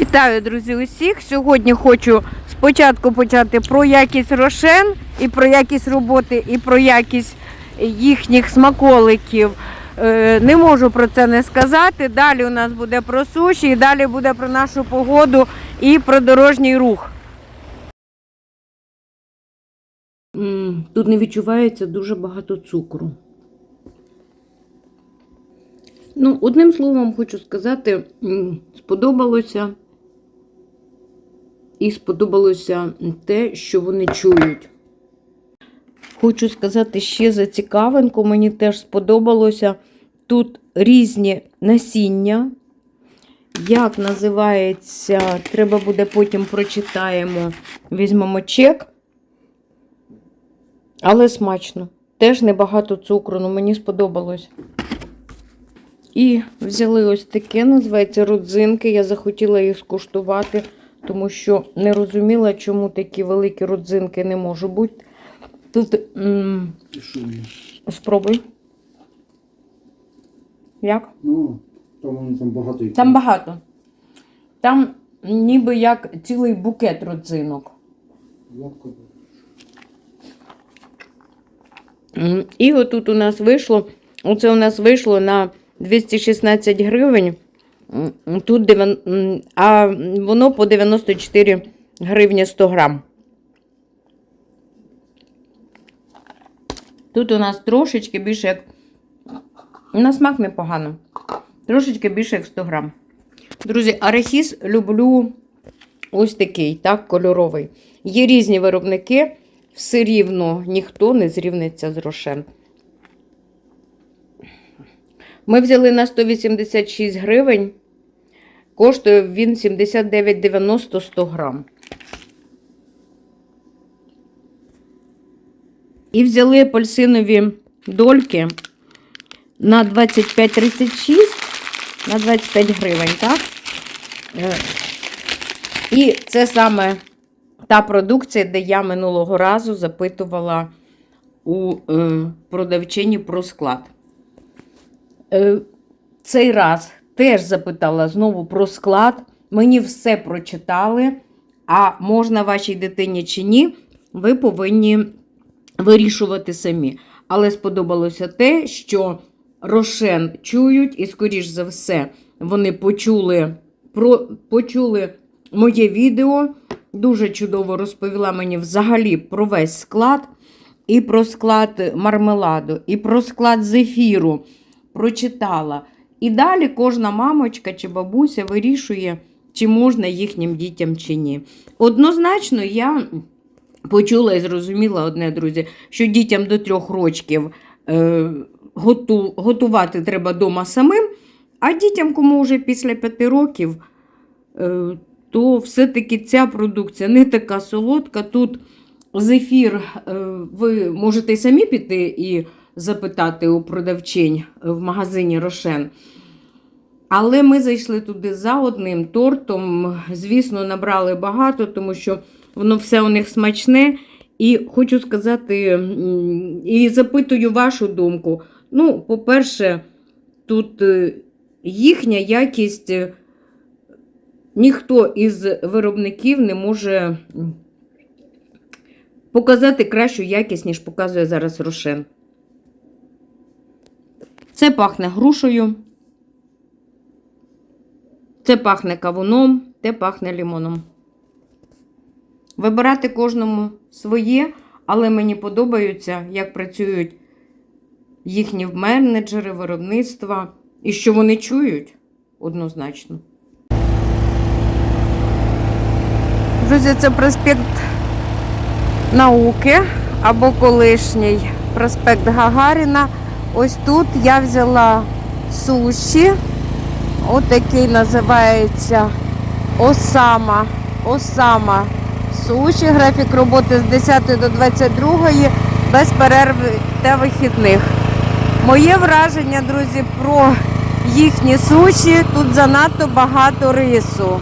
Вітаю, друзі, усіх. Сьогодні хочу спочатку почати про якість рошен і про якість роботи, і про якість їхніх смаколиків. Е, Не можу про це не сказати. Далі у нас буде про суші, і далі буде про нашу погоду і про дорожній рух. Тут не відчувається дуже багато цукру. Ну, одним словом, хочу сказати, сподобалося. І сподобалося те, що вони чують. Хочу сказати ще за цікавинку, мені теж сподобалося. Тут різні насіння. Як називається, треба буде потім прочитаємо, візьмемо чек. Але смачно. Теж небагато цукру, ну мені сподобалось. І взяли ось таке, називається родзинки. Я захотіла їх скуштувати, тому що не розуміла, чому такі великі родзинки не можуть бути. Тут м- спробуй. Як? Ну, там, там багато. Там багато. Там ніби як цілий букет родзинок. І отут у нас вийшло, оце у нас вийшло на 216 гривень, тут а воно по 94 гривні 100 грам. Тут у нас трошечки більше як. На смак непогано. Трошечки більше як 100 грам. Друзі, арахіс люблю ось такий, так, кольоровий. Є різні виробники, все рівно ніхто не зрівниться з рошен. Ми взяли на 186 гривень. Коштує він 79,90 100 грам. І взяли апельсинові дольки на 25,36 на 25 гривень, так? Е, І це саме та продукція, де я минулого разу запитувала у е, продавчині про склад. Е, цей раз теж запитала знову про склад. Мені все прочитали. А можна вашій дитині чи ні, ви повинні вирішувати самі. Але сподобалося те, що Рошен чують, і, скоріш за все, вони почули, про, почули моє відео. Дуже чудово розповіла мені взагалі про весь склад, і про склад мармеладу, і про склад зефіру. Прочитала. І далі кожна мамочка чи бабуся вирішує, чи можна їхнім дітям чи ні. Однозначно, я почула і зрозуміла одне, друзі, що дітям до трьох рочків е, готу, готувати треба вдома самим, а дітям, кому вже після п'яти років, е, то все-таки ця продукція не така солодка. Тут зефір, е, ви можете самі піти і запитати у продавчинь в магазині Рошен. Але ми зайшли туди за одним тортом. Звісно, набрали багато, тому що воно все у них смачне. І хочу сказати, і запитую вашу думку. Ну, по-перше, тут е, їхня якість, е, ніхто із виробників не може показати кращу якість, ніж показує зараз Рошен. Це пахне грушею. Це пахне кавуном, те пахне лімоном. Вибирати кожному своє, але мені подобаються, як працюють їхні менеджери, виробництва і що вони чують однозначно. Друзі, це проспект науки або колишній проспект Гагаріна. Ось тут я взяла суші. Отакий називається Осама. Осама суші. Графік роботи з 10 до 22 без перерви та вихідних. Моє враження, друзі, про їхні суші. Тут занадто багато рису.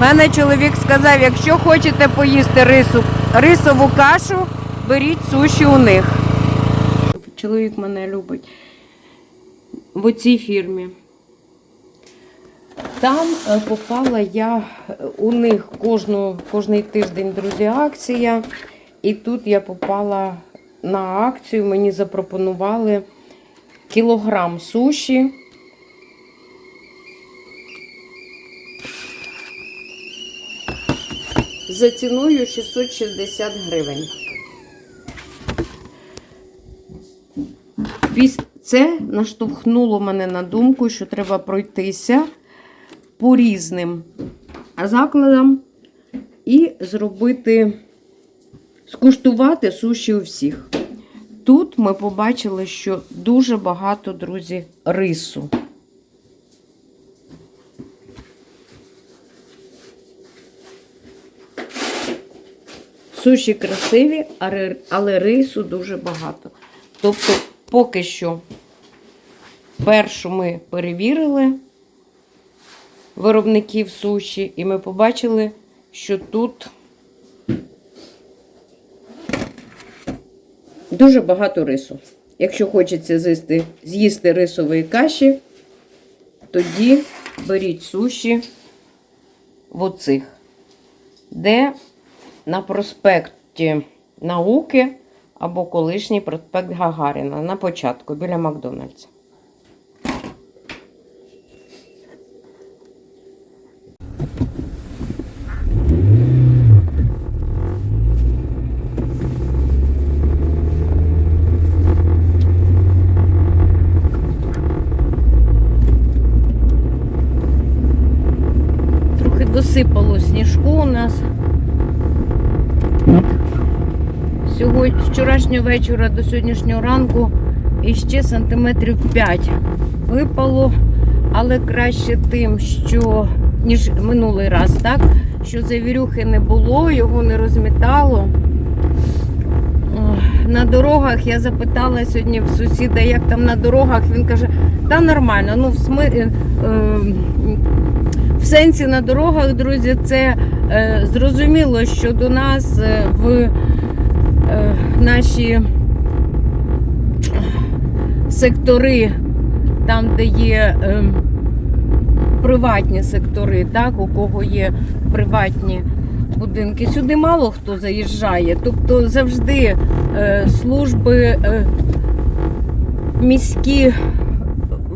Мене чоловік сказав, якщо хочете поїсти рису, рисову кашу, беріть суші у них. Чоловік мене любить в оцій фірмі. Там е, попала я е, у них кожну, кожний тиждень, друзі, акція. І тут я попала на акцію. Мені запропонували кілограм суші. За ціною 660 гривень. Це наштовхнуло мене на думку, що треба пройтися по різним закладам і зробити, скуштувати суші у всіх. Тут ми побачили, що дуже багато, друзі, рису. Суші красиві, але- рису дуже багато. Тобто, поки що першу ми перевірили виробників суші, і ми побачили, що тут дуже багато рису. Якщо хочеться з'їсти, з'їсти рисової каші, тоді беріть суші в оцих, де на проспекті науки або колишній проспект Гагаріна на початку біля Макдональдса. Досипало сніжку у нас. Сьогодні, з вчорашнього вечора до сьогоднішнього ранку іще сантиметрів 5 випало, але краще тим, що ніж минулий раз, так? Що завірюхи не було, його не розмітало. На дорогах я запитала сьогодні в сусіда, як там на дорогах. Він каже, та нормально. Ну, в, сми... в сенсі на дорогах, друзі, це е, зрозуміло, що до нас е, в е, наші сектори, там, де є е, приватні сектори, так, у кого є приватні будинки. Сюди мало хто заїжджає. Тобто завжди е, служби е, міські,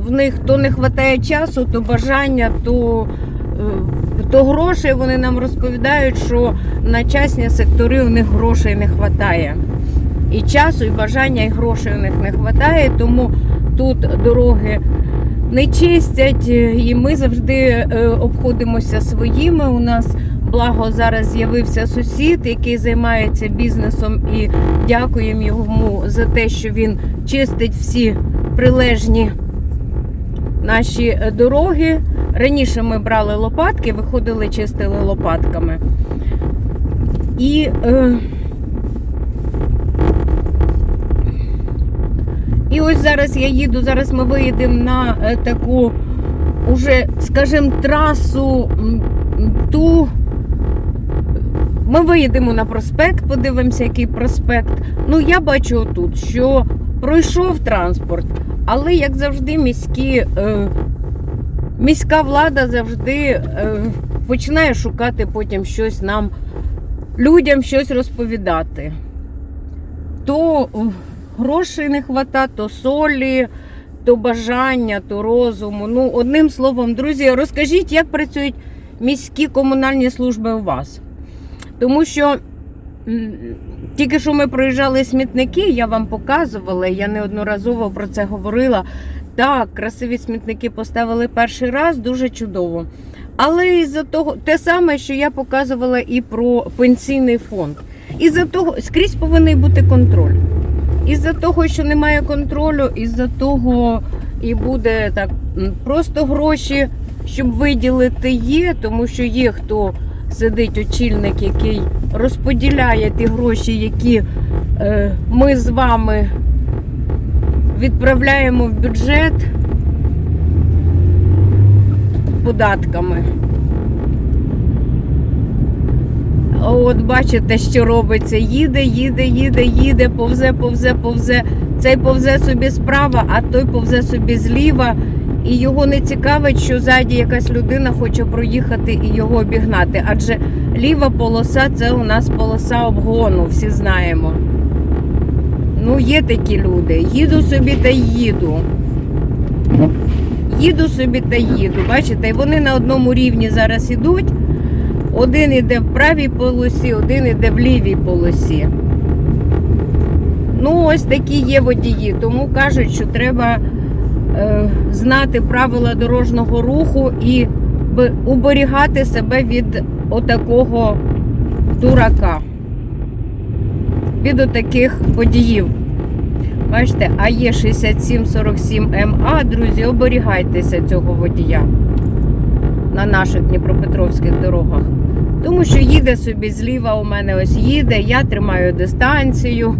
в них то не вистачає часу, то бажання, то, е, то грошей. Вони нам розповідають, що на частні сектори у них грошей не вистачає. І часу, і бажання, і грошей у них не вистачає, тому тут дороги не чистять, і ми завжди е, обходимося своїми. У нас благо зараз з'явився сусід, який займається бізнесом, і дякуємо йому за те, що він чистить всі прилежні наші е, дороги. Раніше ми брали лопатки, виходили, чистили лопатками. І е, І ось зараз я їду, зараз ми виїдемо на е, таку, уже, скажімо, трасу ту. Ми виїдемо на проспект, подивимося, який проспект. Ну, я бачу тут, що пройшов транспорт, але, як завжди, міські, е, міська влада завжди е, починає шукати потім щось нам, людям щось розповідати. То е, грошей не хвата, то солі, то бажання, то розуму. Ну, одним словом, друзі, розкажіть, як працюють міські комунальні служби у вас. Тому що тільки що ми проїжджали смітники, я вам показувала, я неодноразово про це говорила. Так, красиві смітники поставили перший раз, дуже чудово. Але із-за того, те саме, що я показувала і про пенсійний фонд. Із-за того, скрізь повинен бути контроль. Із-за того, що немає контролю, із-за того і буде так просто гроші, щоб виділити є, тому що є хто сидить очільник, який розподіляє ті гроші, які е, ми з вами відправляємо в бюджет податками. От бачите, що робиться. Їде, їде, їде, їде, повзе, повзе, повзе. Цей повзе собі справа, а той повзе собі зліва. І його не цікавить, що ззаді якась людина хоче проїхати і його обігнати. Адже ліва полоса це у нас полоса обгону, всі знаємо. Ну, є такі люди. Їду собі та їду. Їду собі та їду. Бачите, вони на одному рівні зараз ідуть. Один іде в правій полосі, один іде в лівій полосі. Ну, ось такі є водії. Тому кажуть, що треба знати правила дорожнього руху і уберігати себе від отакого дурака. Від отаких водіїв. Бачите, АЄ 6747МА, друзі, оберігайтеся цього водія на наших дніпропетровських дорогах. Тому що їде собі зліва у мене ось їде, я тримаю дистанцію,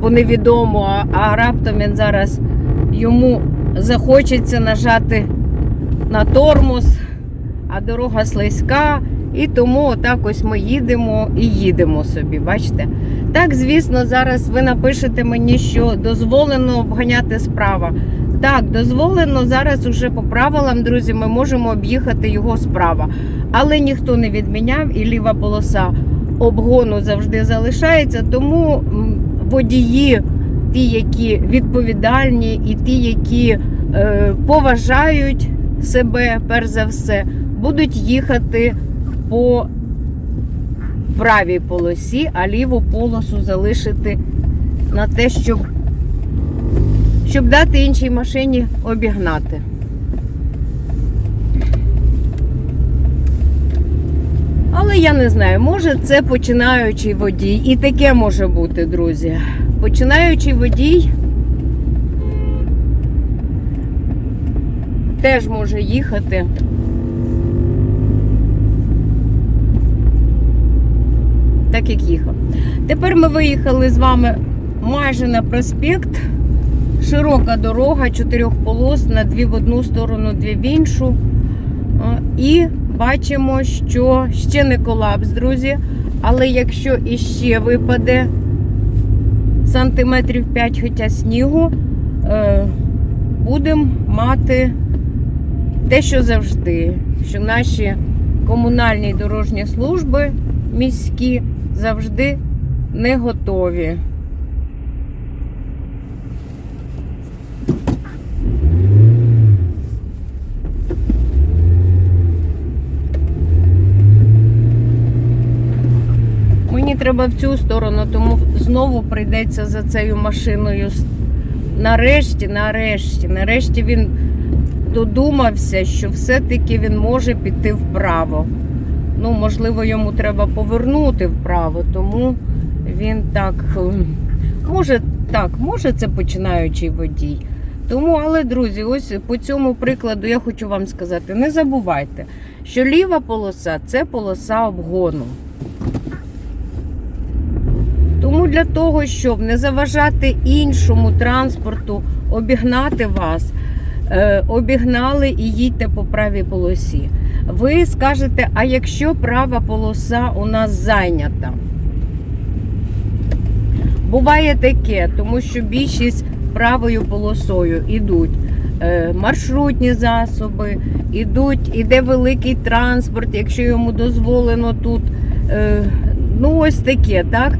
бо невідомо, а раптом він зараз йому захочеться нажати на тормоз, а дорога слизька. І тому отак ось ми їдемо і їдемо собі, бачите? Так, звісно, зараз ви напишете мені, що дозволено обганяти справа. Так, дозволено зараз уже по правилам, друзі, ми можемо об'їхати його справа. Але ніхто не відміняв і ліва полоса обгону завжди залишається. Тому водії, ті, які відповідальні, і ті, які е, поважають себе, перш за все, будуть їхати по правій полосі, а ліву полосу залишити на те, щоб, щоб дати іншій машині обігнати. Але я не знаю, може це починаючий водій. І таке може бути, друзі. Починаючий водій теж може їхати. Так як їхав. Тепер ми виїхали з вами майже на проспект. Широка дорога, чотирьохполосна, дві в одну сторону, дві в іншу. І бачимо, що ще не колапс, друзі. Але якщо іще випаде сантиметрів 5 хоча снігу, е, будемо мати те, що завжди, що наші комунальні дорожні служби міські завжди не готові. Мені треба в цю сторону, тому знову прийдеться за цією машиною. Нарешті, нарешті, нарешті він додумався, що все-таки він може піти вправо. Ну, можливо, йому треба повернути вправо, тому він так. Може, так, може, це починаючий водій. Тому, але, друзі, ось по цьому прикладу я хочу вам сказати: не забувайте, що ліва полоса це полоса обгону. Тому для того, щоб не заважати іншому транспорту обігнати вас, е, обігнали і їдьте по правій полосі. Ви скажете, а якщо права полоса у нас зайнята? Буває таке, тому що більшість правою полосою ідуть е, маршрутні засоби, ідуть, іде великий транспорт, якщо йому дозволено тут. Е, ну, ось таке, так?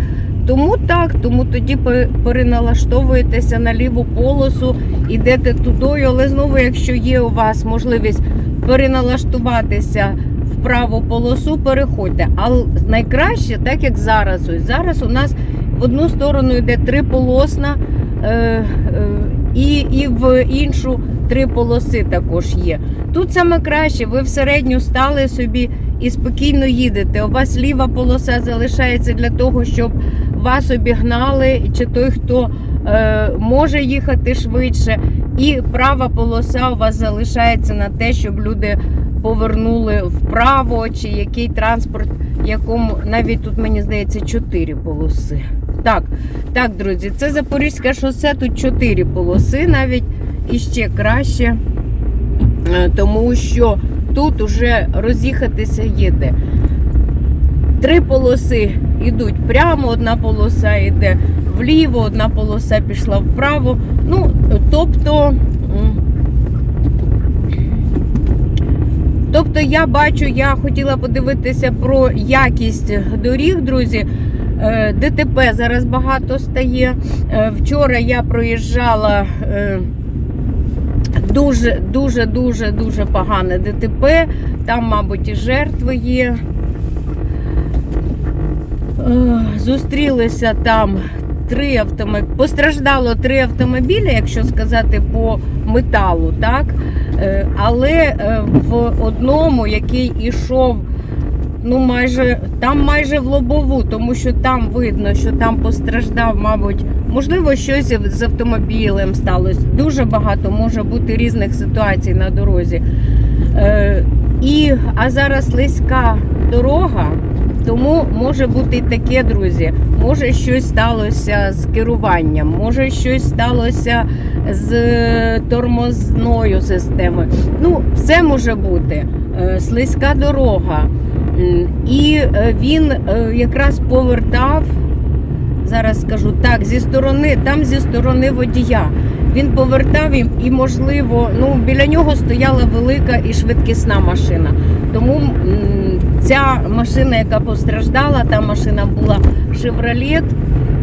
Тому так, тому тоді переналаштовуєтеся на ліву полосу, ідете тудою, але знову, якщо є у вас можливість переналаштуватися в праву полосу, переходьте. Але найкраще, так як зараз. Ось зараз у нас в одну сторону йде триполосна, е, е, і, і в іншу три полоси також є. Тут саме краще, ви в стали собі і спокійно їдете. У вас ліва полоса залишається для того, щоб вас обігнали, чи той, хто е, може їхати швидше, і права полоса у вас залишається на те, щоб люди повернули вправо, чи який транспорт, якому навіть тут мені здається чотири полоси. Так, так, друзі, це Запорізьке шосе, тут чотири полоси, навіть іще краще, е, тому що тут уже роз'їхатися їде. Три полоси йдуть прямо, одна полоса йде вліво, одна полоса пішла вправо. Ну, тобто, Тобто я бачу, я хотіла подивитися про якість доріг, друзі. Е, ДТП зараз багато стає. Е, Вчора я проїжджала е, дуже, дуже, дуже, дуже погане ДТП. Там, мабуть, і жертви є. Зустрілися там три автомобілі. Постраждало три автомобілі, якщо сказати по металу, так? Е, Але е, в одному, який ішов, ну майже там майже в лобову, тому що там видно, що там постраждав, мабуть, можливо, щось з автомобілем сталося. Дуже багато може бути різних ситуацій на дорозі. Е, І, а зараз слизька дорога, тому може бути і таке, друзі. Може щось сталося з керуванням, може щось сталося з тормозною системою. Ну, все може бути. Е, Слизька дорога. І е, він е, якраз повертав, зараз скажу так, зі сторони, там зі сторони водія. Він повертав і можливо, ну біля нього стояла велика і швидкісна машина. Ця машина, яка постраждала, та машина була Chevrolet,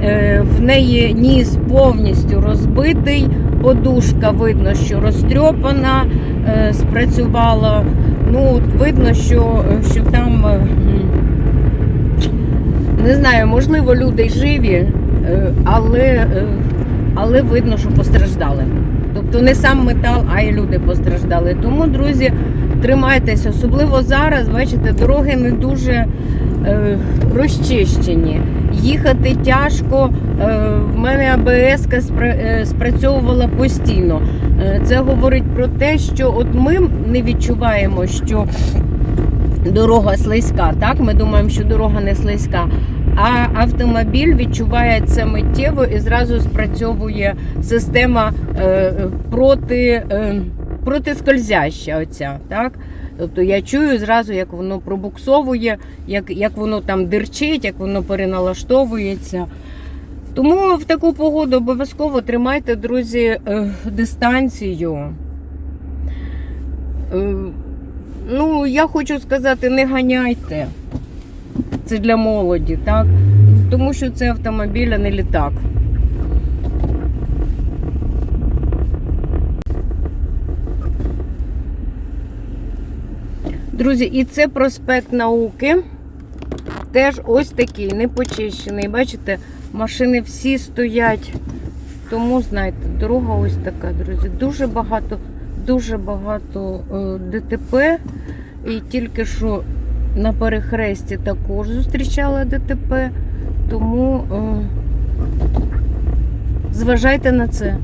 е, в неї ніс повністю розбитий, подушка видно, що розтрьопана, е, спрацювала. Ну, видно, що, що там. е, не знаю, можливо, люди живі, але, але видно, що постраждали. Тобто не сам метал, а й люди постраждали. Тому, друзі, тримайтеся, особливо зараз, бачите, дороги не дуже е, розчищені. Їхати тяжко. Е, в мене АБС спрацьовувала постійно. Е, це говорить про те, що от ми не відчуваємо, що дорога слизька. Так, ми думаємо, що дорога не слизька. А автомобіль відчуває це миттєво і зразу спрацьовує система е, проти, е, протискользяща. Оця, так? Тобто я чую зразу, як воно пробуксовує, як, як воно там дирчить, як воно переналаштовується. Тому в таку погоду обов'язково тримайте, друзі, е, дистанцію. Е, Ну, я хочу сказати, не ганяйте. Це для молоді, так? Тому що це автомобіль, а не літак. Друзі, і це проспект науки. Теж ось такий, не почищений. Бачите, машини всі стоять. Тому, знаєте, дорога ось така, друзі. Дуже багато, дуже багато е, ДТП. І тільки що на перехресті також зустрічала ДТП. Тому е, зважайте на це.